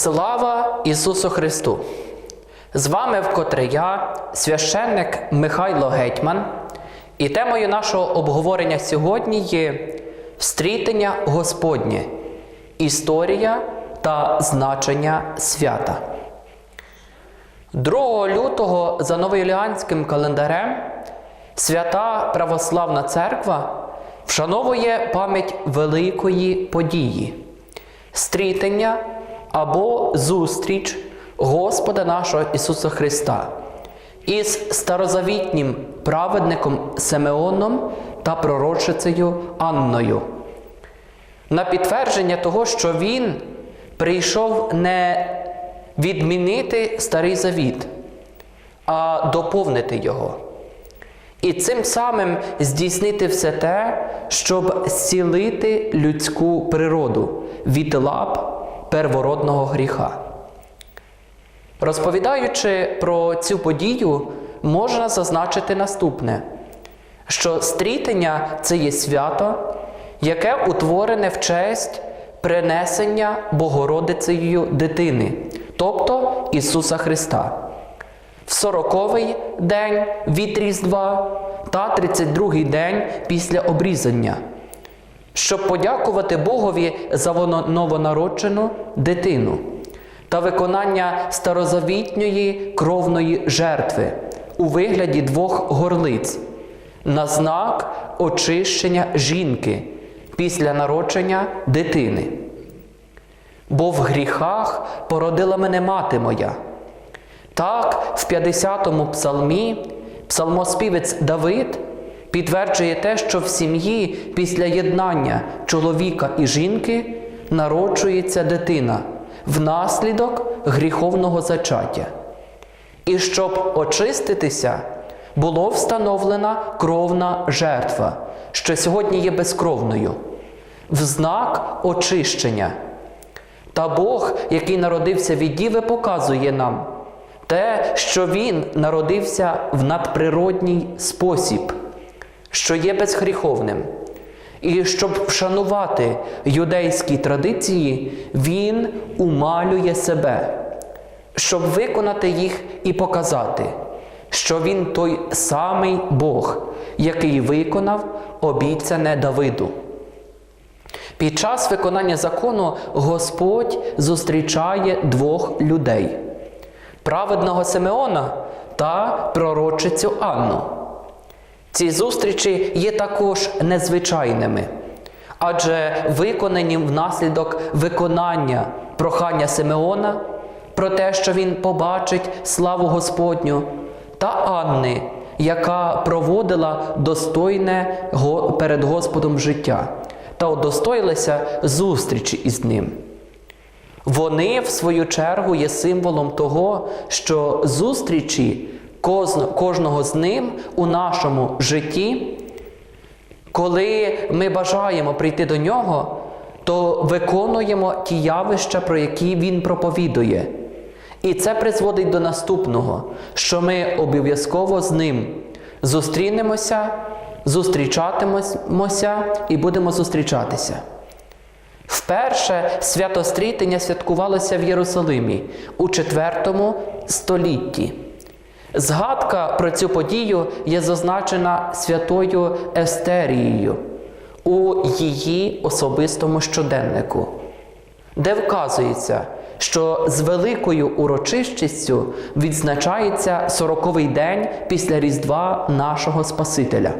Слава Ісусу Христу! З вами вкотре я, священник Михайло Гетьман, і темою нашого обговорення сьогодні є Встрітення Господнє, історія та значення свята. 2 лютого за новоюліанським календарем Свята Православна Церква вшановує пам'ять великої події стрітення або зустріч Господа нашого Ісуса Христа із старозавітнім праведником Симеоном та пророчицею Анною. На підтвердження того, що Він прийшов не відмінити старий завіт, а доповнити його. І цим самим здійснити все те, щоб зцілити людську природу від лап первородного гріха. Розповідаючи про цю подію, можна зазначити наступне: що стрітення це є свято, яке утворене в честь принесення Богородицею дитини, тобто Ісуса Христа. В сороковий день від Різдва та 32-й день після обрізання, щоб подякувати Богові за новонароджену дитину та виконання старозавітньої кровної жертви у вигляді двох горлиць на знак очищення жінки після народження дитини. Бо в гріхах породила мене мати моя. Так, в 50-му псалмі псалмоспівець Давид підтверджує те, що в сім'ї після єднання чоловіка і жінки народжується дитина внаслідок гріховного зачаття. І щоб очиститися, було встановлена кровна жертва, що сьогодні є безкровною, в знак очищення. Та Бог, який народився від Діви, показує нам те, що Він народився в надприродній спосіб, що є безгріховним. І щоб вшанувати юдейські традиції, Він умалює себе, щоб виконати їх і показати, що Він той самий Бог, який виконав обіцяне Давиду. Під час виконання закону Господь зустрічає двох людей праведного Симеона та пророчицю Анну. Ці зустрічі є також незвичайними, адже виконані внаслідок виконання прохання Симеона про те, що він побачить славу Господню, та Анни, яка проводила достойне перед Господом життя та удостоїлася зустрічі із ним. Вони, в свою чергу, є символом того, що зустрічі кожного з ним у нашому житті, коли ми бажаємо прийти до нього, то виконуємо ті явища, про які він проповідує. І це призводить до наступного, що ми обов'язково з ним зустрінемося, зустрічатимемося і будемо зустрічатися. Вперше святострітення святкувалося в Єрусалимі у IV столітті. Згадка про цю подію є зазначена святою Естерією у її особистому щоденнику, де вказується, що з великою урочистістю відзначається сороковий день після Різдва нашого Спасителя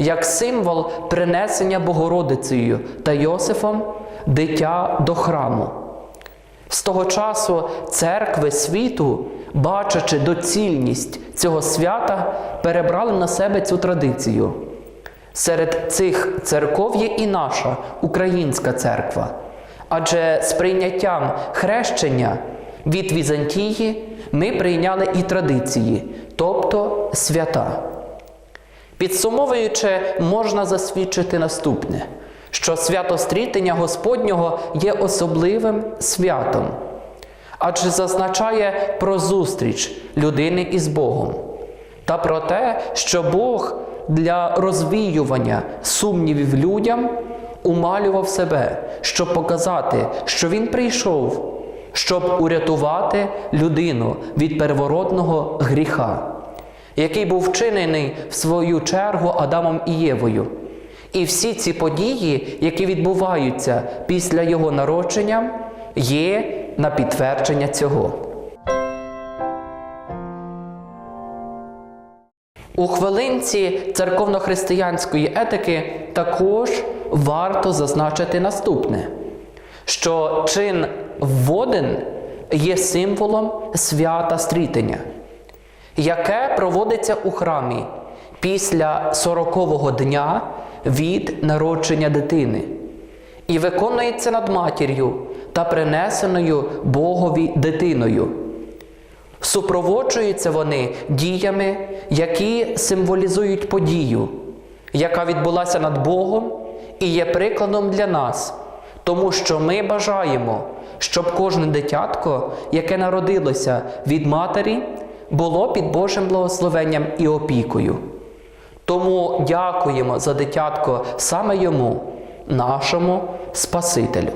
як символ принесення Богородицею та Йосифом дитя до храму. З того часу церкви світу, бачачи доцільність цього свята, перебрали на себе цю традицію. Серед цих церков є і наша українська церква, адже з прийняттям хрещення від Візантії ми прийняли і традиції, тобто свята. Підсумовуючи, можна засвідчити наступне, що свято стрітення Господнього є особливим святом, адже зазначає про зустріч людини із Богом та про те, що Бог для розвіювання сумнівів людям умалював себе, щоб показати, що Він прийшов щоб урятувати людину від первородного гріха, який був вчинений в свою чергу Адамом і Євою. І всі ці події, які відбуваються після його народження, є на підтвердження цього. У хвилинці церковно-християнської етики також варто зазначити наступне, що чин воден є символом свята стрітення, яке проводиться у храмі після сорокового дня від народження дитини і виконується над матір'ю та принесеною Богові дитиною. Супроводжуються вони діями, які символізують подію, яка відбулася над Богом і є прикладом для нас, тому що ми бажаємо, щоб кожне дитятко, яке народилося від матері, було під Божим благословенням і опікою. Тому дякуємо за дитятко саме йому, нашому Спасителю.